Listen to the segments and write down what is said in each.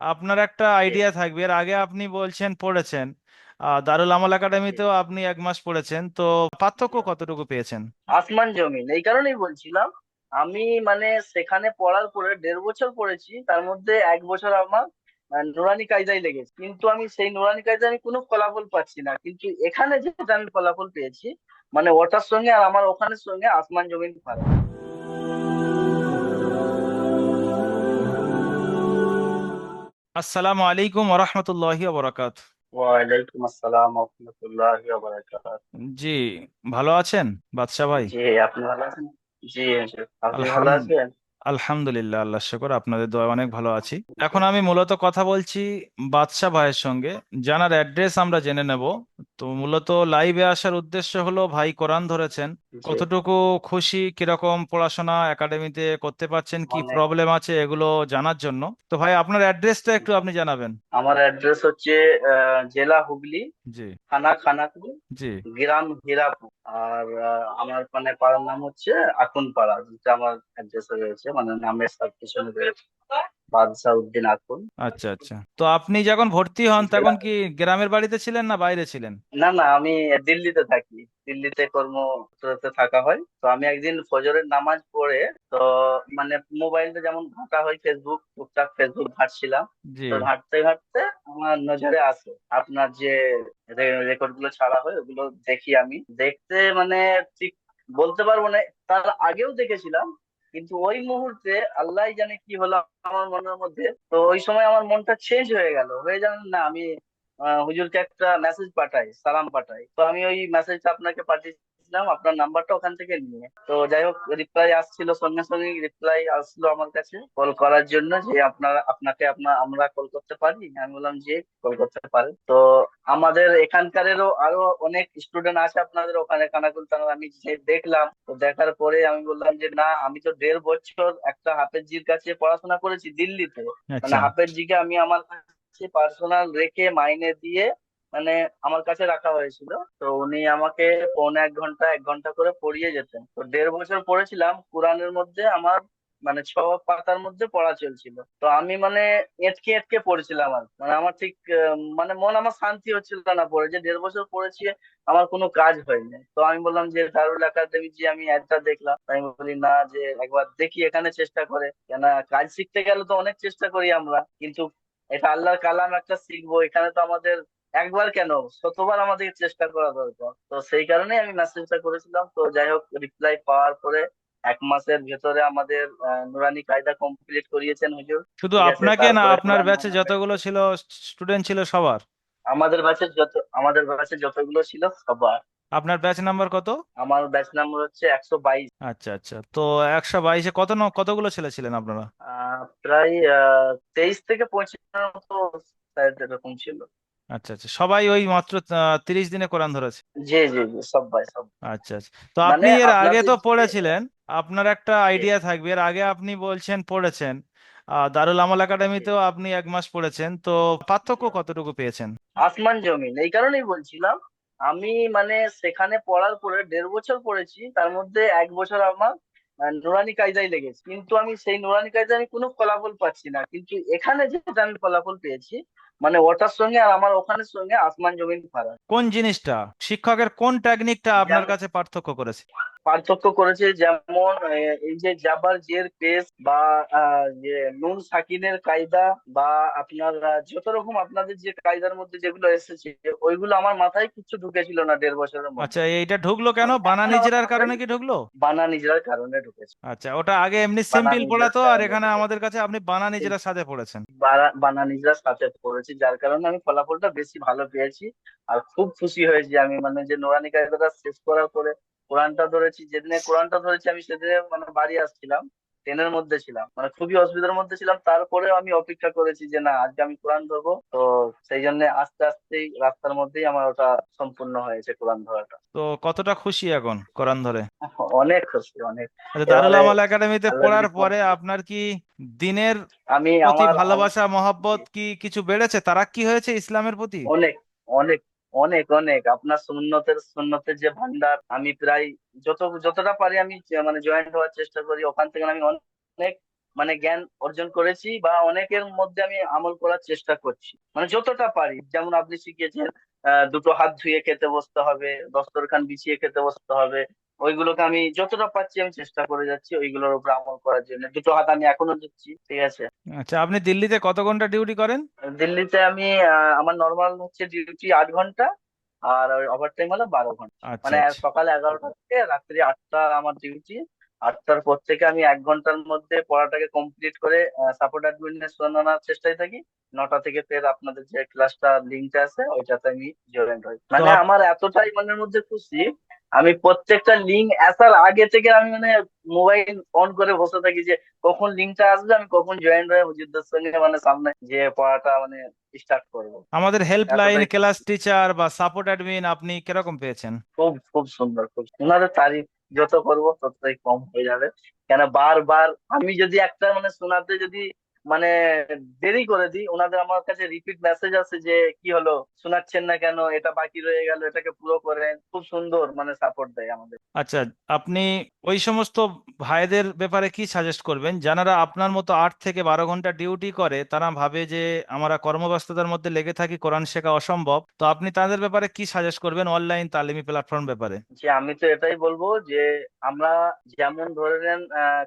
আপনার একটা আইডিয়া থাকবে। এর আগে আপনি বলছেন পড়েছেন। দারুল আমাল একাডেমিতেও আপনি এক মাস পড়েছেন। তো পার্থক্য কতটুকু পেয়েছেন? আসমান জমিন এই কারণেই বলছিলাম আমি মানে সেখানে পড়ার পরে দেড় বছর পড়েছি তার মধ্যে এক বছর আমার নুরানি কায়দায় লেগেছে। কিন্তু আমি সেই নুরানি কায়দায় আমি কোনো ফলাফল পাচ্ছি না। কিন্তু এখানে যেটা আমি ফলাফল পেয়েছি মানে ওটার সঙ্গে আর আমার ওখানের সঙ্গে আসমান জমিন ফারাক। আসসালামু আলাইকুম ওরহমতুল্লাহি বরাকাত ওয়ালাইকুম আসসালাম রহমতুল্লাহি ওয়া জি ভালো আছেন বাদশা ভাই? জি আপনি ভালো আছেন? জি আপনি ভালো আছেন? আলহামদুলিল্লাহ আল্লাহ শুকর আপনাদের দোয়া অনেক ভালো আছি। এখন আমি মূলত কথা বলছি বাদশা ভাইয়ের সঙ্গে। জানার অ্যাড্রেস আমরা জেনে নেব। তো মূলত লাইভে আসার উদ্দেশ্য হলো ভাই কোরআন ধরেছেন। কতটুকু খুশি কীরকম পড়াশোনা একাডেমিতে করতে পারছেন কি প্রবলেম আছে এগুলো জানার জন্য। তো ভাই আপনার অ্যাড্রেসটা একটু আপনি জানাবেন। আমার অ্যাড্রেস হচ্ছে জেলা হুগলি জি। থানা খানাকুল জি। গ্রাম হীরাপুর। আর আমার মানে পাড়ার নাম হচ্ছে আকুন পাড়া যেটা আমার অ্যাড্রেসে রয়েছে মানে নামের সাব রয়েছে। বাদশাহ উদ্দিন আকুন আচ্ছা আচ্ছা। তো আপনি যখন ভর্তি হন তখন কি গ্রামের বাড়িতে ছিলেন না বাইরে ছিলেন? না না আমি দিল্লিতে থাকি। দিল্লিতে কর্মরত থাকা হয়। তো আমি একদিন ফজরের নামাজ পড়ে তো মানে মোবাইলটা যেমন ঘাঁটা হয় ফেসবুক টুকটাক ফেসবুক ঘাঁটছিলাম। তো ঘাঁটতে ঘাঁটতে আমার নজরে আসে। আপনার যে রেকর্ডগুলো ছাড়া হয় ওগুলো দেখি আমি। দেখতে মানে ঠিক বলতে পারব না তার আগেও দেখেছিলাম। কিন্তু ওই মুহূর্তে আল্লাহ জানে কি হলো আমার মনের মধ্যে। তো ওই সময় আমার মনটা চেঞ্জ হয়ে গেল। হয়ে জানেন না, আমি হুজুরকে একটা মেসেজ পাঠাই, সালাম পাঠাই। তো আমি ওই মেসেজটা আপনাকে পাঠিয়েছিলাম আপনার নাম্বারটা ওখান থেকে নিয়ে। তো যাই হোক রিপ্লাই আসছিল সঙ্গে সঙ্গে রিপ্লাই আসলো আমার কাছে কল করার জন্য যে আপনারা আপনাকে আপনার আমরা কল করতে পারি। আমি বললাম যে কল করতে পারেন। তো আমাদের এখানকারেরও আরও অনেক স্টুডেন্ট আছে আপনাদের ওখানে কানাকুল আমি যে দেখলাম তো দেখার পরে আমি বললাম যে না আমি তো দেড় বছর একটা হাফেজির কাছে পড়াশোনা করেছি দিল্লিতে। মানে আচ্ছা। হাফেজিকে আমি আমার কাছে পার্সোনাল রেখে মাইনে দিয়ে মানে আমার কাছে রাখা হয়েছিল। তো উনি আমাকে পৌনে এক ঘণ্টা এক ঘণ্টা করে পড়িয়ে যেতেন। তো দেড় বছর পড়েছিলাম, কোরআনের মধ্যে আমার মানে ছ পাতার মধ্যে পড়া চলছিল। তো আমি মানে এঁটকে এঁটকে পড়েছিলাম আর মানে আমার ঠিক মানে মন আমার শান্তি হচ্ছিল না পড়ে। যে দেড় বছর পড়েছি, আমার কোনো কাজ হয়নি। তো আমি বললাম যে, দারুল একাডেমি যে আমি অ্যাডটা দেখলাম। আমি বলি, না যে, একবার দেখি, এখানে চেষ্টা করে। কেন কাজ শিখতে গেলে তো অনেক চেষ্টা করি আমরা। কিন্তু এটা আল্লাহর কালাম একটা শিখব। এখানে তো আমাদের একবার কেন? শতবার আমাদের চেষ্টা করা দরকার। তো সেই কারণে আমি মেসেজটা করেছিলাম। তো যাই হোক রিপ্লাই পাওয়ার পরে এক মাসের ভেতরে আমাদের নুরানি কায়দা কমপ্লিট করিয়েছেন হুজুর। শুধু আপনাকে না আপনার ব্যাচে যতগুলো ছিল স্টুডেন্ট ছিল সবার? আমাদের ব্যাচে যত আমাদের ব্যাচে যতগুলো ছিল সবার। আপনার ব্যাচ নাম্বার কত? আমার ব্যাচ নাম্বার হচ্ছে একশো বাইশ। আচ্ছা আচ্ছা। তো একশো বাইশে কত ন- কতগুলো ছেলে ছিলেন আপনারা? প্রায় তেইশ থেকে পঁচিশের মতো এরকম ছিল। আচ্ছা আচ্ছা। সবাই ওই মাত্র তিরিশ দিনে কোরআন ধরেছে? জি জি জি সবাই সব। আচ্ছা আচ্ছা। তো মানে আপনি এর আগে তো পড়েছিলেন আপনার একটা আইডিয়া থাকবে। এর আগে আপনি বলছেন পড়েছেন আহ, দারুল আমাল একাডেমিতেও আপনি এক মাস পড়েছেন। তো পার্থক্য কতটুকু পেয়েছেন? আসমান জমিন এই কারণেই বলছিলাম। আমি মানে সেখানে পড়ার পরে দেড় বছর পড়েছি তার মধ্যে এক বছর আমার আহ, নুরানি কায়দায় লেগেছে। কিন্তু আমি সেই নুরানি কায়দায় আমি কোনো ফলাফল পাচ্ছি না। কিন্তু এখানে যেটা আমি ফলাফল পেয়েছি মানে ওটার সঙ্গে আর আমার ওখানের সঙ্গে আসমান জমিন ফারাক। কোন জিনিসটা? শিক্ষকের কোন টেকনিকটা আপনার কাছে পার্থক্য করেছে? পার্থক্য করেছে যেমন এই যে জাবার জের পেস বা যে নুন সাকিনের কায়দা বা আপনার যত রকম আপনাদের যে কায়দার মধ্যে যেগুলো এসেছে ওইগুলো আমার মাথায় কিছু ঢুকেছিল না দেড় বছরের মধ্যে। আচ্ছা এইটা ঢুকলো কেন? ইজরার মাথায় কারণে কি ঢুকলো? বানা নিজের কারণে ঢুকেছে। আচ্ছা ওটা আগে এমনি বানা সিম্পল পড়াতো আর এখানে আমাদের কাছে আপনি বানান ইজরার সাথে পড়েছেন। বানা- বানা নিজের সাথে পড়েছি যার কারণে আমি ফলাফলটা বেশি ভালো পেয়েছি। আর খুব খুশি হয়েছি আমি মানে যে নোরানি কায়দাটা শেষ করার পরে কোরআনটা ধরেছি যেদিনে কোরআনটা ধরেছি আমি সেদিনে মানে বাড়ি আসছিলাম ট্রেনের মধ্যে ছিলাম। মানে খুবই অসুবিধার মধ্যে ছিলাম তারপরেও আমি অপেক্ষা করেছি যে না আজকে আমি কোরআন ধরবো। তো সেই জন্য আস্তে আস্তেই রাস্তার মধ্যেই আমার ওটা সম্পূর্ণ হয়েছে কোরআন ধরাটা। তো কতটা খুশি এখন কোরআন ধরে? অনেক খুশি অনেক। আচ্ছা দারুল আমাল একাডেমিতে পড়ার পরে আপনার কি দিনের আমি প্রতি ভালোবাসা মহব্বত কি কিছু বেড়েছে? তারা কি হয়েছে ইসলামের প্রতি? অনেক অনেক। অনেক অনেক। আপনার সুন্নতের সুন্নতের যে ভান্ডার, আমি প্রায় যত, যতটা পারি আমি মানে জয়েন্ট হওয়ার চেষ্টা করি। ওখান থেকে আমি অনেক মানে জ্ঞান অর্জন করেছি বা অনেকের মধ্যে আমি আমল করার চেষ্টা করছি। মানে যতটা পারি। যেমন আপনি শিখিয়েছেন দুটো হাত ধুয়ে খেতে বসতে হবে, দস্তরখান বিছিয়ে খেতে বসতে হবে ওইগুলোকে আমি যতটা পারছি আমি চেষ্টা করে যাচ্ছি ওইগুলোর উপর আমল করার জন্য। দুটো হাত আমি এখনও দিচ্ছি ঠিক আছে? আচ্ছা আপনি দিল্লিতে কত ঘণ্টা ডিউটি করেন? দিল্লিতে আমি আমার নর্মাল হচ্ছে ডিউটি আট ঘণ্টা আর ওভার টাইম হলো বারো ঘণ্টা। আচ্ছা মানে আচ্ছা। সকাল এগারোটা থেকে রাত্রি আটটা আমার ডিউটি আটটার পর থেকে আমি এক ঘণ্টার মধ্যে পড়াটাকে কমপ্লিট করে সাপোর্ট অ্যাডমিনে শোনানোর চেষ্টায় থাকি। নটা থেকে ফের আপনাদের যে ক্লাসটা লিঙ্কটা আছে ওইটাতে আমি জয়েন হই মানে আমার এতটাই মনের মধ্যে খুশি আমি প্রত্যেকটা লিঙ্ক আসার আগে থেকে আমি মানে মোবাইল অন করে বসে থাকি যে কখন লিঙ্কটা আসবে আমি কখন জয়েন হয়ে হুজুরদের সঙ্গে মানে সামনে যে পড়াটা মানে স্টার্ট করব। আমাদের হেল্পলাইন ক্লাস টিচার বা সাপোর্ট অ্যাডমিন আপনি কীরকম পেয়েছেন? খুব খুব সুন্দর খুব ওনাদের তারিফ যত করব ততটাই কম হয়ে যাবে। কেন বারবার আমি যদি একটা মানে শোনাতে যদি মানে দেরি করে দিই। ওনাদের আমার কাছে রিপিট মেসেজ আছে যে কি হলো? শোনাচ্ছেন না কেন? এটা বাকি রয়ে গেল এটাকে পুরো করেন। খুব সুন্দর মানে সাপোর্ট দেয় আমাদের। আচ্ছা আপনি ওই সমস্ত ভাইদের ব্যাপারে কি সাজেস্ট করবেন? যারা আপনার মতো আট থেকে বারো ঘণ্টা ডিউটি করে তারা ভাবে যে আমরা কর্মব্যস্ততার মধ্যে লেগে থাকি কোরআন শেখা অসম্ভব। তো আপনি তাদের ব্যাপারে কি সাজেস্ট করবেন অনলাইন তালিমি প্ল্যাটফর্ম ব্যাপারে? যে আমি তো এটাই বলব যে আমরা যেমন ধরে নেন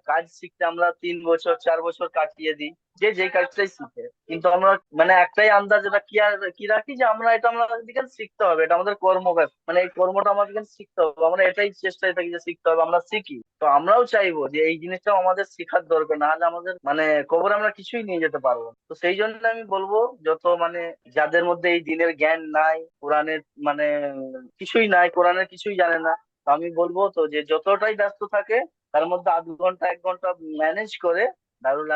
কাজ শিখতে আমরা তিন বছর চার বছর কাটিয়ে দিই। যে যে কাজটাই শিখে। কিন্তু আমরা মানে একটাই আন্দাজ, এটা কি আর, কি রাখি যে আমরা এটা আমাদেরকে শিখতে হবে, এটা আমাদের কর্ম মানে এই কর্মটা আমাদেরকে শিখতে হবে, আমরা এটাই চেষ্টায় থাকি যে শিখতে হবে, আমরা শিখি। তো আমরাও চাইব যে এই জিনিসটাও আমাদের শেখার দরকার, না হলে আমাদের মানে কবরে আমরা কিছুই নিয়ে যেতে পারব তো সেই জন্য আমি বলব, যত মানে যাদের মধ্যে এই দিনের জ্ঞান নাই, কোরআনের মানে কিছুই নাই, কোরআনের কিছুই জানে না আমি বলব তো যে যতটাই ব্যস্ত থাকে, তার মধ্যে আধ ঘণ্টা, এক ঘণ্টা ম্যানেজ করে দারুল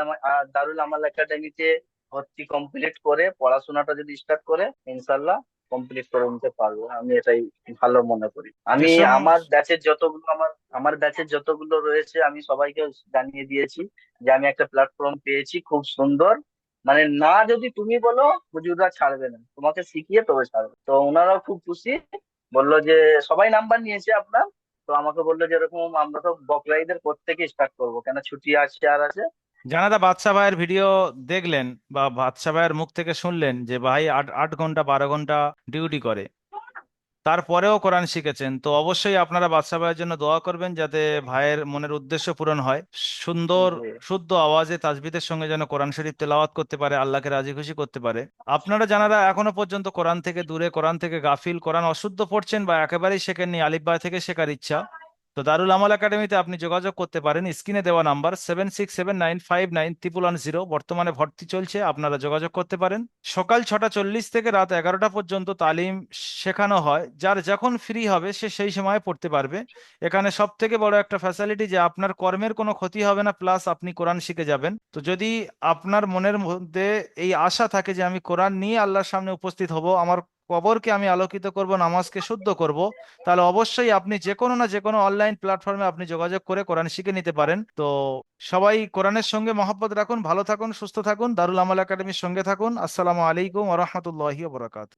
দারুল আমাল একাডেমিতে ভর্তি কমপ্লিট করে পড়াশোনাটা যদি স্টার্ট করে ইনশাল্লাহ কমপ্লিট করে নিতে পারব। আমি এটাই ভালো মনে করি। আমি আমার ব্যাচের যতগুলো আমার আমার ব্যাচের যতগুলো রয়েছে আমি সবাইকে জানিয়ে দিয়েছি যে আমি একটা প্ল্যাটফর্ম পেয়েছি খুব সুন্দর। মানে না যদি তুমি বলো হুজুররা ছাড়বে না। তোমাকে শিখিয়ে তবে ছাড়বে। তো ওনারাও খুব খুশি। বলল যে সবাই নাম্বার নিয়েছে আপনার? তো আমাকে বলল যে এরকম আমরা তো বকরাইদের থেকে স্টার্ট করব। কেন ছুটি আছে আর আছে? যারা বাদশা ভাইয়ের ভিডিও দেখলেন বা বাদশা ভাইয়ের মুখ থেকে শুনলেন যে ভাই আট আট ঘণ্টা বারো ঘণ্টা ডিউটি করে। তারপরেও কোরআন শিখেছেন। তো অবশ্যই আপনারা বাদশা ভাইয়ের জন্য দোয়া করবেন যাতে ভাইয়ের মনের উদ্দেশ্য পূরণ হয়। সুন্দর শুদ্ধ আওয়াজে তাজবিদের সঙ্গে যেন কোরআন শরীফ তেলাওয়াত করতে পারে আল্লাহকে রাজি খুশি করতে পারে। আপনারা যারা এখনও পর্যন্ত কোরআন থেকে দূরে কোরআন থেকে গাফিল কোরআন অশুদ্ধ পড়ছেন বা একেবারেই শেখেননি আলিফ বা থেকে শেখার ইচ্ছা। তো দারুল আমাল একাডেমিতে আপনি যোগাযোগ করতে পারেন। স্ক্রিনে দেওয়া number seven six seven nine five nine triple one zero বর্তমানে ভর্তি চলছে, আপনারা যোগাযোগ করতে পারেন। সকাল ছটা চল্লিশ থেকে রাত এগারোটা পর্যন্ত তালিম শেখানো হয়। যার যখন ফ্রি হবে, সে সেই সময় পড়তে পারবে। এখানে সব থেকে বড় একটা ফ্যাসিলিটি যে আপনার কর্মের কোনো ক্ষতি হবে না প্লাস আপনি কোরআন শিখে যাবেন। তো যদি আপনার মনের মধ্যে এই আশা থাকে যে আমি কোরআন নিয়ে আল্লাহর সামনে উপস্থিত হব, আমার কবরকে আমি আলোকিত করব, নামাজকে শুদ্ধ করব, তাহলে অবশ্যই আপনি যে কোনো না যে কোনো অনলাইন প্ল্যাটফর্মে আপনি যোগাযোগ করে কোরআন শিখে নিতে পারেন। তো সবাই কোরআনের সঙ্গে মহব্বত রাখুন, ভালো থাকুন, সুস্থ থাকুন। দারুল আমাল একাডেমির সঙ্গে থাকুন। আসসালামু আলাইকুম ওরহমতুল্লাহি বরাকাত